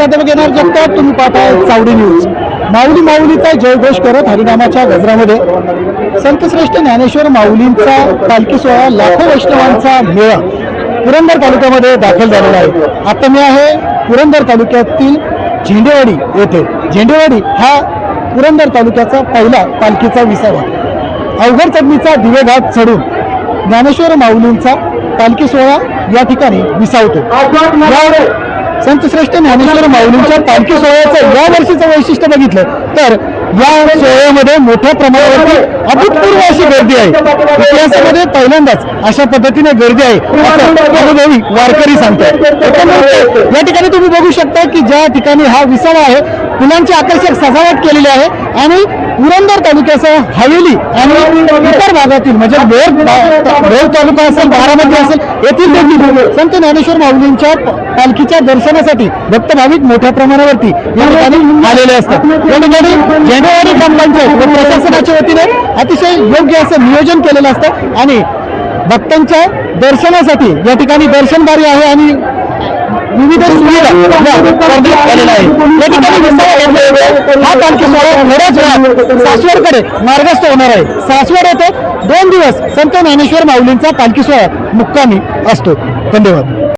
प्राध्यापक येणार जगताप तुम्ही पाहताय चावडी न्यूज. माऊली माऊलीचा जयघोष करत हरिनामाच्या गजरामध्ये संतश्रेष्ठ ज्ञानेश्वर माऊलींचा पालखी सोहळा लाखो वैष्णवांचा मेळा पुरंदर तालुक्यामध्ये दाखल झालेला आहे. आता मी आहे पुरंदर तालुक्यातील झेंडेवाडी येथे. झेंडेवाडी हा पुरंदर तालुक्याचा पहिला पालखीचा विसावा. अवघड चढणीचा दिवेघाट चढून ज्ञानेश्वर माऊलींचा पालखी सोहळा या ठिकाणी विसावतो. संतश्रेष्ठ ज्ञानेश्वर माऊलींच्या पालखी सोहळ्याचं या वर्षीचं वैशिष्ट्य बघितलं तर या सोहळ्यामध्ये मोठ्या प्रमाणावरती अभूतपूर्व अशी गर्दी आहे. इतिहासामध्ये पहिल्यांदाच अशा पद्धतीने गर्दी आहे अनुभवी वारकरी सांगतात या ठिकाणी तुम्ही बघू शकता की ज्या ठिकाणी हा विसावा आहे फुलांची आकर्षक सजावट केलेली आहे आणि पुरंदर तालुक्यासह हवेली आणि इतर भागातील म्हणजे भोर भोर तालुका असेल बारामती असेल येथील देखील संत ज्ञानेश्वर माऊलींच्या पालखीच्या दर्शनासाठी भक्त भाविक मोठ्या प्रमाणावरती या ठिकाणी आलेले असतात. या ठिकाणी झेंडेवाडी ग्रामपंचायत व प्रशासनाच्या वतीने अतिशय योग्य असं नियोजन केलेलं असतं आणि भक्तांच्या दर्शनासाठी या ठिकाणी दर्शनबारी आहे आणि विविध या ठिकाणी हा पालखी सोहळा वेळात सासवडकडे मार्गस्थ होणार आहे. सासवड येथे दोन दिवस संत ज्ञानेश्वर माऊलींचा पालखी सोहळा मुक्कामी असतो. धन्यवाद.